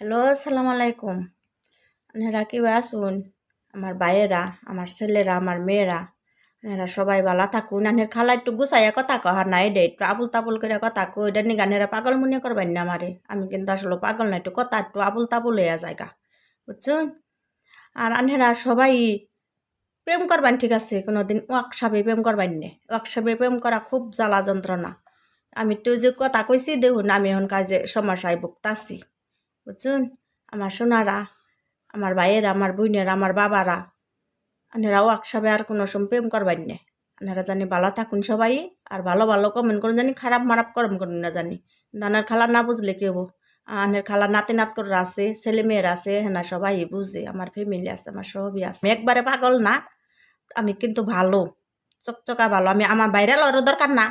Hello, আসসালামু আলাইকুম। আপনারা কি আসুন, আমার ভাইয়েরা, আমার ছেলেরা, আমার মেয়েরা এনারা সবাই ভালো থাকুন। আনের খালা একটু গুছাইয়া কথা কহা না এটা একটু আবুল তাবুল করে কথা কো এটা নিয়ে গানেরা পাগল মনে করবেন না আমারে। আমি কিন্তু আসলে পাগল না, একটু কথা একটু আবুল তাবুল হইয়া জায়গা বুঝছেন? আর আনেরা সবাই প্রেম করবেন, ঠিক আছে? কোনোদিন ওয়াকসাবে প্রেম করবেন নে। ওয়াকসাবে প্রেম করা খুব জ্বালা যন্ত্রণা। আমি তো যে কথা কইছি, দেখুন, আমি এখন কাজে সমস্যায় ভুগতাছি। বুঝছেন? আমার সোনারা, আমার ভাইয়েরা, আমার বোনেরা, আমার বাবারা, আনারাও একসাথে আর কোনো সময় প্রেম করবেন না। আনারা জানি ভালো থাকুন সবাই, আর ভালো ভালো কমেন্ট করুন জানি, খারাপ মারাপ করম করুন না জানি। দানার খালা না বুঝলে কি হব? আনের খালা নাতি করে আছে, ছেলে মেয়ের আছে হ্যাঁ সবাই বুঝে, আমার ফ্যামিলি আছে, আমার সবই আছে। একবারে পাগল না, আমি কিন্তু ভালো, চকচকা ভালো, আমি আমার বাইরে লড়ো দরকার না।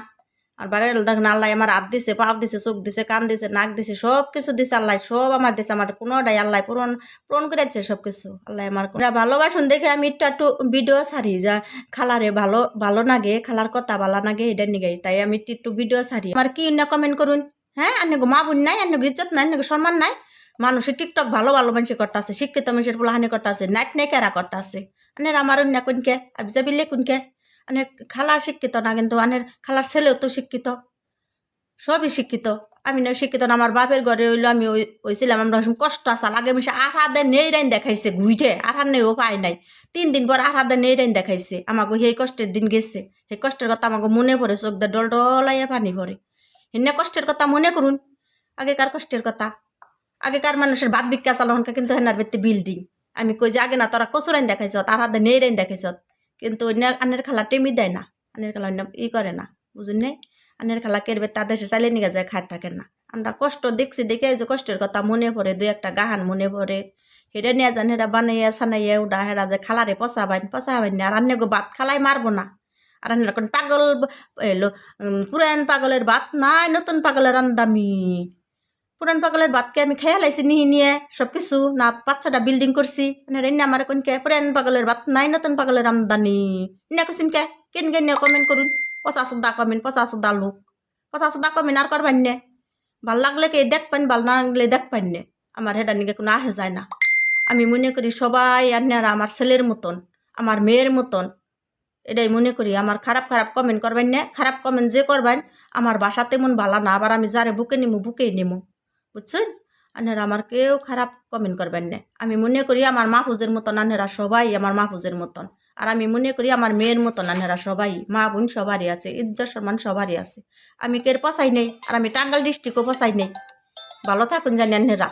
আর বাইরে দেখেন আল্লাহ, আমার হাত দিছে পাপ দিছে, চোখ দিছে, কান দিছে, নাক দিছে সব কিছু দিছে আল্লাহ, সব আমার দিছে, আমার কোনোটাই আল্লাহ পূরণ পূরণ করে দিচ্ছে সব কিছু আল্লাহ আমার ভালোবাসুন, দেখে আমি একটু একটু ভিডিও ছাড়ি, যা খালারে ভালো ভালো নাগে, খালার কথা ভালো নাগে, এটা নিগে, তাই আমি একটু একটু ভিডিও ছাড়ি। আমার কি না কমেন্ট করুন? হ্যাঁ আন্নে গো মা বোন নাই, আন্নে গো ইজ্জত নাই, আন্নে সম্মান নাই। মানুষের টিকটক ভালো ভালো মানুষ করতে আছে শিক্ষিত মানুষের পোলাহানি করতে আছে নাইট করতে আছে আনের আমার অন্য কোনকে আবিজাবিলে কোনকে? আনের খালার শিক্ষিত না কিন্তু আনের খালার ছেলেও তো শিক্ষিত। সবই শিক্ষিত। আমি না শিক্ষিত না, আমার বাপের ঘরে হইল আমি ওই হয়েছিলাম আমরা কষ্ট আসাল আগে মিশে আর হাতে নেই রাইন দেখাইছে ঘুইটে আর হাত নেইও পাই নাই। তিন দিন পর আর হাতে নেই রাইন দেখাইছে আমাকে সেই কষ্টের দিন গেছে। সেই কষ্টের কথা আমাকে মনে পড়ে, চোখ দিয়ে ডল ডলাইয়া পানি পড়ে। এনে কষ্টের কথা মনে করুন, আগেকার কষ্টের কথা। আগেকার মানুষের ভাত ভিক্ষা চালনকে কিন্তু হেনার বেতে বিল্ডিং আমি কই যে, আগে না তোরা কচুরাইন দেখাইছ আর হাতে নেই রাইন দেখাইছ কিন্তু অন্য আনের খালা টেমি দেয় না, আনের খালা অন্য ই করে না বুঝুন নাই আনের খালা কেরবে তাদের চালিয়ে নিয়ে যায়, খায় থাকেন না। আমরা কষ্ট দেখছি দেখে যে কষ্টের কথা মনে পড়ে, দুই একটা গাহান মনে পড়ে। হেরে নিয়ে যান হেরা বানাইয়া সানাইয়া উডা হেরা যে খালারে পচাবাইন পচাবাইন আর আন্য গো ভাত খালাই মারবো না। আর আন্নার পাগল এলো পুরান পাগলের ভাত নাই, নতুন পাগলের আন্দামি। পুরান পাগলের ভাতকে আমি খেয়াল আইছি নিহি নিয়ে সব কিছু। না, পাঁচ ছটা বিল্ডিং করছি। মানে রেন্না আমার কোনকে পুরান পাগলের ভাত, নাই নতুন পাগলের আমদানি। ইনা কইছেন কে? কেন কেন কমেন্ট করুন। পচাশ দা কমেন্ট পচাশ দা লোক। পচাশ দা কমেন্ট আর করবেন নে। ভালো লাগলে কে দেখ পান ভালো না লাগলে দেখ পান নে। আমার হেডা নিকে কোনো আহে যায় না। আমি মনে করি সবাই আন্যারা আমার ছেলের মতন, আমার মেয়ের মতন। এটাই মনে করি। আমার খারাপ খারাপ কমেন্ট করবেন না। খারাপ কমেন্ট যে করবেন, আমার বাসা তেমন ভালো না। আবার আমি যারে বুকে নিমু, বুকেই নিমু। বুঝছেন? আনারা আমার কেউ খারাপ কমেন্ট করবেন না। আমি মনে করি আমার মাহফুজের মতন আনারা সবাই আমার মাহফুজের মতন। আর আমি মনে করি আমার মেয়ের মতন আনারা সবাই, মা বোন সবারই আছে, ইজ্জত সম্মান সবারই আছে। আমি কের পচাই নেই, আর আমি টাঙ্গাল ডিস্ট্রিক্টও পচাই নেই। ভালো থাকুন জানি আন্নেরা